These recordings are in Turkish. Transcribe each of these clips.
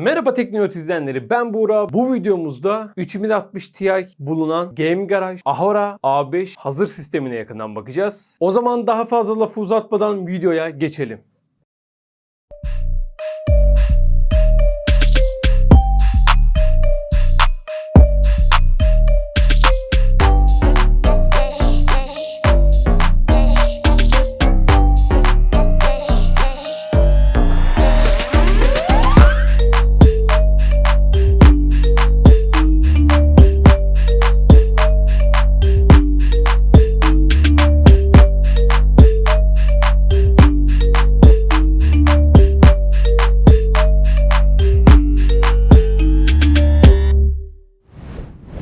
Merhaba Tekniyot izleyenleri ben Buğra. Bu videomuzda 3060 Ti bulunan Game Garage Ahora A5 hazır sistemine yakından bakacağız. O zaman daha fazla lafı uzatmadan videoya geçelim.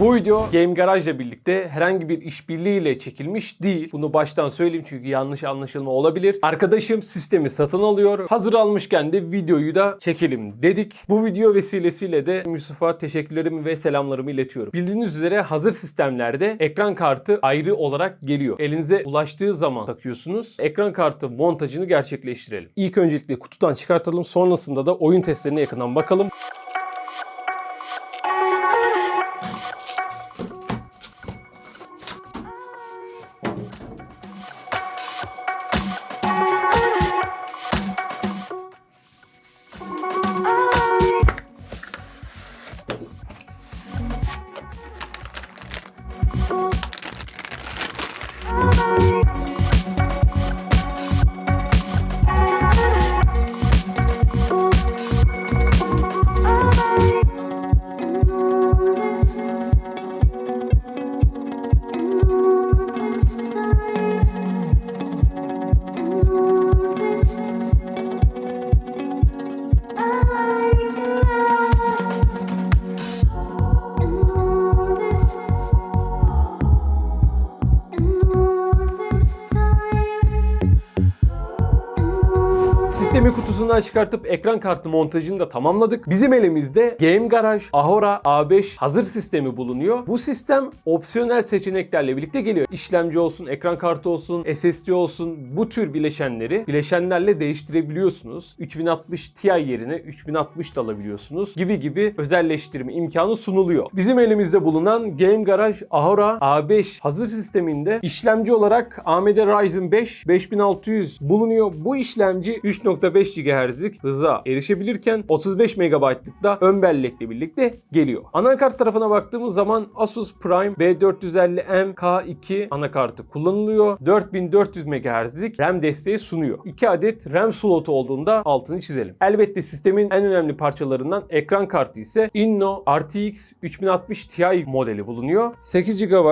Bu video Game Garage ile birlikte herhangi bir işbirliğiyle çekilmiş değil. Bunu baştan söyleyeyim çünkü yanlış anlaşılma olabilir. Arkadaşım sistemi satın alıyor. Hazır almışken de videoyu da çekelim dedik. Bu video vesilesiyle de Yusuf'a teşekkürlerimi ve selamlarımı iletiyorum. Bildiğiniz üzere hazır sistemlerde ekran kartı ayrı olarak geliyor. Elinize ulaştığı zaman takıyorsunuz. Ekran kartı montajını gerçekleştirelim. İlk öncelikle kutudan çıkartalım. Sonrasında da oyun testlerine yakından bakalım. Sistemi kutusundan çıkartıp ekran kartı montajını da tamamladık. Bizim elimizde Game Garage Ahora A5 hazır sistemi bulunuyor. Bu sistem opsiyonel seçeneklerle birlikte geliyor. İşlemci olsun, ekran kartı olsun, SSD olsun bu tür bileşenleri bileşenlerle değiştirebiliyorsunuz. 3060 Ti yerine 3060 da alabiliyorsunuz gibi gibi özelleştirme imkanı sunuluyor. Bizim elimizde bulunan Game Garage Ahora A5 hazır sisteminde işlemci olarak AMD Ryzen 5 5600 bulunuyor. Bu işlemci 3.5 GHz'lik hıza erişebilirken 35 MB'lık da ön bellekle birlikte geliyor. Anakart tarafına baktığımız zaman Asus Prime B450M K2 anakartı kullanılıyor. 4400 MHz'lik RAM desteği sunuyor. 2 adet RAM slotu olduğunda altını çizelim. Elbette sistemin en önemli parçalarından ekran kartı ise Inno RTX 3060 Ti modeli bulunuyor. 8 GB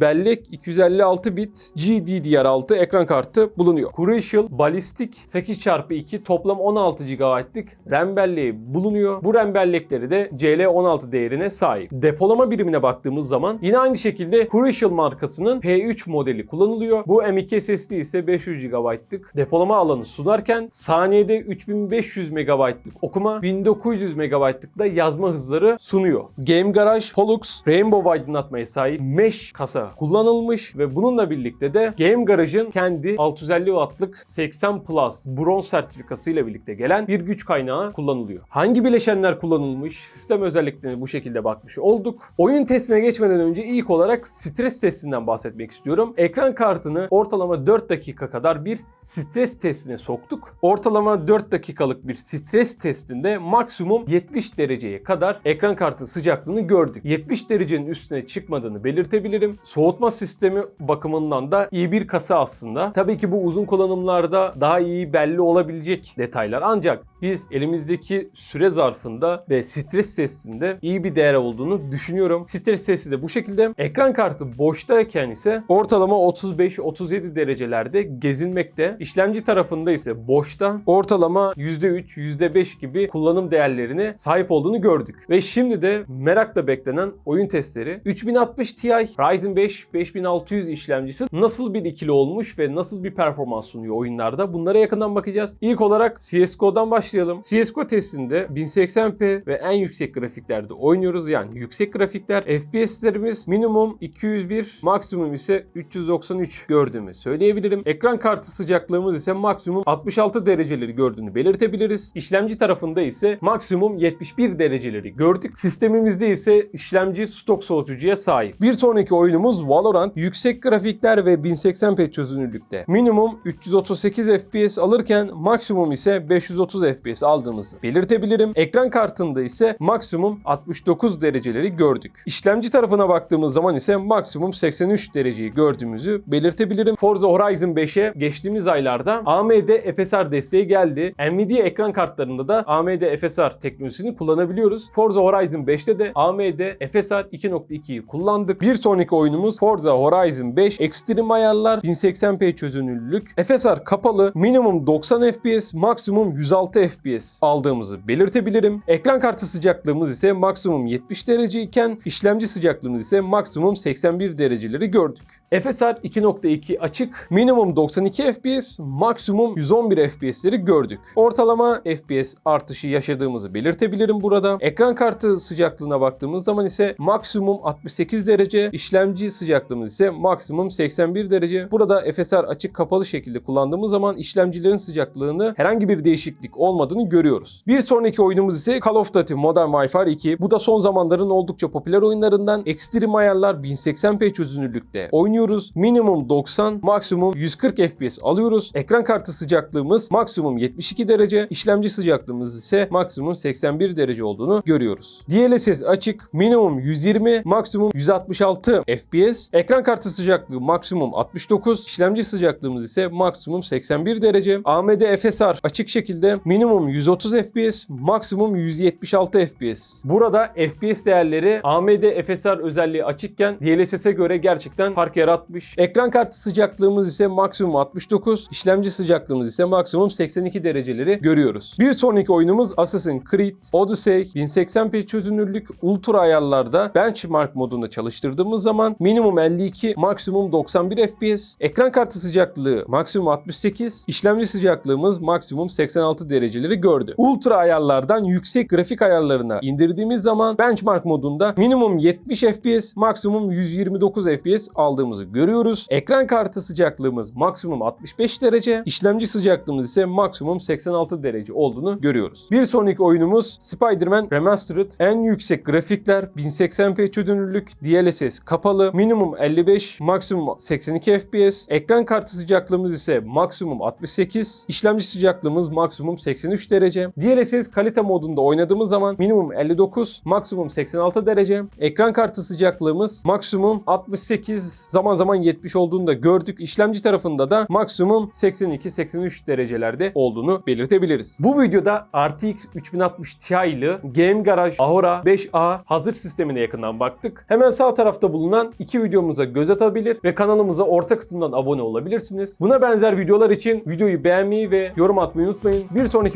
bellek 256 bit GDDR6 ekran kartı bulunuyor. Crucial Ballistic 8x2 toplam 16 GB'lık RAM belleği bulunuyor. Bu RAM bellekleri de CL16 değerine sahip. Depolama birimine baktığımız zaman yine aynı şekilde Crucial markasının P3 modeli kullanılıyor. Bu M2 SSD ise 500 GB'lık depolama alanı sunarken saniyede 3500 MB'lık okuma, 1900 MB'lık da yazma hızları sunuyor. Game Garage Pollux Rainbow aydınlatmaya sahip mesh kasa kullanılmış ve bununla birlikte de Game Garage'ın kendi 650 Watt'lık 80 Plus bronz sertifikası ile birlikte gelen bir güç kaynağı kullanılıyor. Hangi bileşenler kullanılmış, sistem özelliklerine bu şekilde bakmış olduk. Oyun testine geçmeden önce ilk olarak stres testinden bahsetmek istiyorum. Ekran kartını ortalama 4 dakika kadar bir stres testine soktuk. Ortalama 4 dakikalık bir stres testinde maksimum 70 dereceye kadar ekran kartı sıcaklığını gördük. 70 derecenin üstüne çıkmadığını belirtebilirim. Soğutma sistemi bakımından da iyi bir kasa aslında. Tabii ki bu uzun kullanımlarda daha iyi belli olabilecek detaylar. Ancak biz elimizdeki süre zarfında ve stres testinde iyi bir değer olduğunu düşünüyorum. Stres testi de bu şekilde. Ekran kartı boştayken ise ortalama 35-37 derecelerde gezinmekte. İşlemci tarafında ise boşta ortalama %3, %5 gibi kullanım değerlerine sahip olduğunu gördük. Ve şimdi de merakla beklenen oyun testleri. 3060 Ti Ryzen 5 5600 işlemcisi nasıl bir ikili olmuş ve nasıl bir performans sunuyor oyunlarda? Bunlara yakından bakacağız. İlk olarak CSGO'dan başlayalım. CSGO testinde 1080p ve en yüksek grafiklerde oynuyoruz. Yani yüksek grafikler. FPS'lerimiz minimum 201, maksimum ise 393 gördüğümü söyleyebilirim. Ekran kartı sıcaklığımız ise maksimum 66 dereceleri gördüğünü belirtebiliriz. İşlemci tarafında ise maksimum 71 dereceleri gördük. Sistemimizde ise işlemci stok soğutucuya sahip. Bir sonraki oyunumuz Valorant. Yüksek grafikler ve 1080p çözünürlükte. Minimum 338 FPS alırken maksimum ise 530 FPS aldığımızı belirtebilirim. Ekran kartında ise maksimum 69 dereceleri gördük. İşlemci tarafına baktığımız zaman ise maksimum 83 dereceyi gördüğümüzü belirtebilirim. Forza Horizon 5'e geçtiğimiz aylarda AMD FSR desteği geldi. Nvidia ekran kartlarında da AMD FSR teknolojisini kullanabiliyoruz. Forza Horizon 5'te de AMD FSR 2.2'yi kullandık. Bir sonraki oyunumuz Forza Horizon 5 Extreme ayarlar 1080p çözünürlük. FSR kapalı minimum 90 FPS maksimum 106 FPS aldığımızı belirtebilirim. Ekran kartı sıcaklığımız ise maksimum 70 derece iken işlemci sıcaklığımız ise maksimum 81 dereceleri gördük. FSR 2.2 açık minimum 92 FPS maksimum 111 FPS'leri gördük. Ortalama FPS artışı yaşadığımızı belirtebilirim burada. Ekran kartı sıcaklığına baktığımız zaman ise maksimum 68 derece, işlemci sıcaklığımız ise maksimum 81 derece. Burada FSR açık kapalı şekilde kullandığımız zaman işlemcilerin sıcaklığını herhangi bir değişiklik olmadığını görüyoruz. Bir sonraki oyunumuz ise Call of Duty Modern Warfare 2. Bu da son zamanların oldukça popüler oyunlarından. Extreme ayarlar 1080p çözünürlükte oynuyoruz. Minimum 90, maksimum 140 FPS alıyoruz. Ekran kartı sıcaklığımız maksimum 72 derece, işlemci sıcaklığımız ise maksimum 81 derece olduğunu görüyoruz. DLSS açık, minimum 120, maksimum 166 FPS. Ekran kartı sıcaklığı maksimum 69, işlemci sıcaklığımız ise maksimum 81 derece. AMD FSR açık şekilde minimum 130 FPS, maksimum 176 FPS. Burada FPS değerleri AMD FSR özelliği açıkken DLSS'e göre gerçekten fark yaratmış. Ekran kartı sıcaklığımız ise maksimum 69, işlemci sıcaklığımız ise maksimum 82 dereceleri görüyoruz. Bir sonraki oyunumuz Assassin's Creed Odyssey 1080p çözünürlük ultra ayarlarda benchmark modunda çalıştırdığımız zaman minimum 52, maksimum 91 FPS, ekran kartı sıcaklığı maksimum 68, işlemci sıcaklığımız maksimum 86 dereceleri gördü. Ultra ayarlardan yüksek grafik ayarlarına indirdiğimiz zaman benchmark modunda minimum 70 FPS, maksimum 129 FPS aldığımızı görüyoruz. Ekran kartı sıcaklığımız maksimum 65 derece, işlemci sıcaklığımız ise maksimum 86 derece olduğunu görüyoruz. Bir sonraki oyunumuz Spider-Man Remastered. En yüksek grafikler 1080p çözünürlük, DLSS kapalı, minimum 55, maksimum 82 FPS. Ekran kartı sıcaklığımız ise maksimum 68, işlemci sıcaklığımız maksimum 83 derece. DLSS kalite modunda oynadığımız zaman minimum 59, maksimum 86 derece. Ekran kartı sıcaklığımız maksimum 68, zaman zaman 70 olduğunu da gördük. İşlemci tarafında da maksimum 82-83 derecelerde olduğunu belirtebiliriz. Bu videoda RTX 3060 Ti ile Game Garage Ahora 5A hazır sistemine yakından baktık. Hemen sağ tarafta bulunan iki videomuza göz atabilir ve kanalımıza orta kısımdan abone olabilirsiniz. Buna benzer videolar için videoyu beğenmeyi ve yorum atmayı unutmayın. Bir sonraki